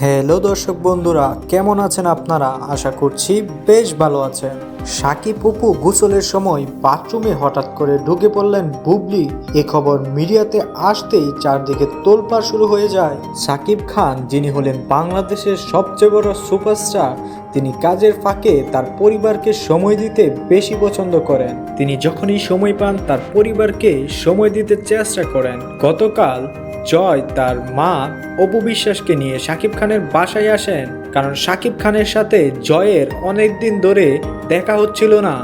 Hello দর্শক বন্ধুরা, কেমন আছেন আপনারা? আশা করছি বেশ ভালো আছেন। সাকিব অপু গোসলের সময় বাথরুমে হঠাৎ করে ঢুকে পড়লেন বুবলি। এ খবর মিডিয়াতে আসতেই চারদিকে তোলপাড় শুরু হয়ে যায়। সাকিব খান, যিনি হলেন বাংলাদেশের সবচেয়ে বড় সুপারস্টার, তিনি কাজের ফাঁকে তার পরিবারকে সময় দিতে বেশি পছন্দ করেন। তিনি যখনই সময় পান, তার পরিবারকে সময় দিতে চেষ্টা করেন। গতকাল জয় তার মা অপু বিশ্বাসকে নিয়ে শাকিব খানের বাসায় আসেন। কারণ শাকিব খানের সাথে জয়ের অনেক দিন ধরে দেখা হচ্ছিল না।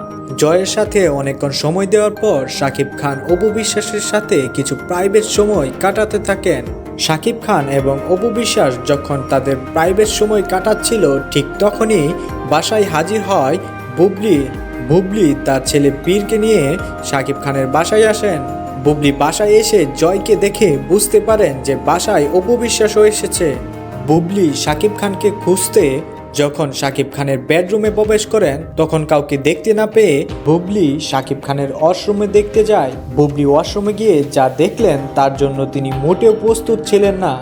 জয়ের সাথে অনেকক্ষণ সময় দেওয়ার পর শাকিব খান অপু বিশ্বাসের সাথে কিছু প্রাইভেট সময় কাটাতে থাকেন। শাকিব খান এবং অপু বিশ্বাস যখন তাদের প্রাইভেট সময় কাটাচ্ছিল, ঠিক তখনই বাসায় হাজির হয় বুবলি। বুবলি তার ছেলে পীরকে নিয়ে শাকিব খানের বাসায় আসেন। বুবলি বাসায় এসে জয়কে দেখে বুঝতে পারেন যে বাসায় অপু বিশ্বাসও এসেছে। বুবলি শাকিব খানকে খুঁজতে যখন শাকিব খানের বেডরুমে প্রবেশ করেন, তখন কাউকে দেখতে না পেয়ে বুবলি শাকিব খানের ওয়াশরুমে দেখতে যায়। বুবলি ওয়াশরুমে গিয়ে যা দেখলেন, তার জন্য তিনি মোটেও প্রস্তুত ছিলেন না।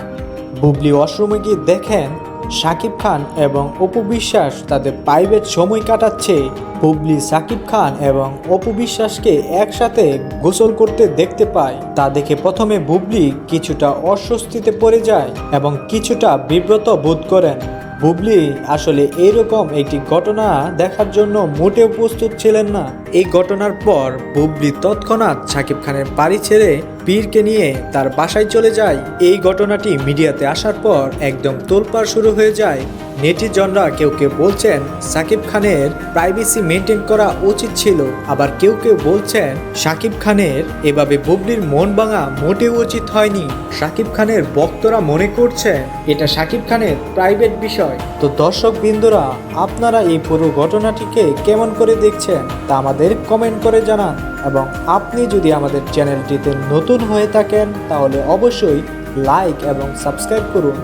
বুবলি ওয়াশরুমে গিয়ে দেখেন শাকিব খান এবং অপু বিশ্বাস তাদের প্রাইভেট সময় কাটাচ্ছে। হুবলি সাকিব খান এবং অপু বিশ্বাসকে একসাথে গোসল করতে দেখতে পায়। তা দেখে প্রথমে বুবলি কিছুটা অস্বস্তিতে পড়ে যায় এবং কিছুটা বিব্রত বোধ করেন। বুবলি আসলে এইরকম একটি ঘটনা দেখার জন্য মোটেও প্রস্তুত ছিলেন না। এই ঘটনার পর বুবলি তৎক্ষণাৎ সাকিব খানের বাড়ি ছেড়ে পীরকে নিয়ে তার বাসায় চলে যায়। এই ঘটনাটি মিডিয়াতে আসার পর একদম তোলপাড় শুরু হয়ে যায়। নেটিজনরা কেউ কেউ বলছেন সাকিব খানের প্রাইভেসি মেনটেন করা উচিত ছিল। আবার কেউ কেউ বলছেন সাকিব খানের এভাবে বুবলির মন ভাঙা মোটেও উচিত হয়নি। সাকিব খানের বক্তরা মনে করছেন এটা সাকিব খানের প্রাইভেট বিষয়। তো দর্শক বিন্দুরা আপনারা এই পুরো ঘটনাটিকে কেমন করে দেখছেন তা আমাদের কমেন্ট করে জানান এবং আপনি যদি আমাদের চ্যানেলটিতে নতুন হয়ে থাকেন তাহলে অবশ্যই লাইক এবং সাবস্ক্রাইব করুন।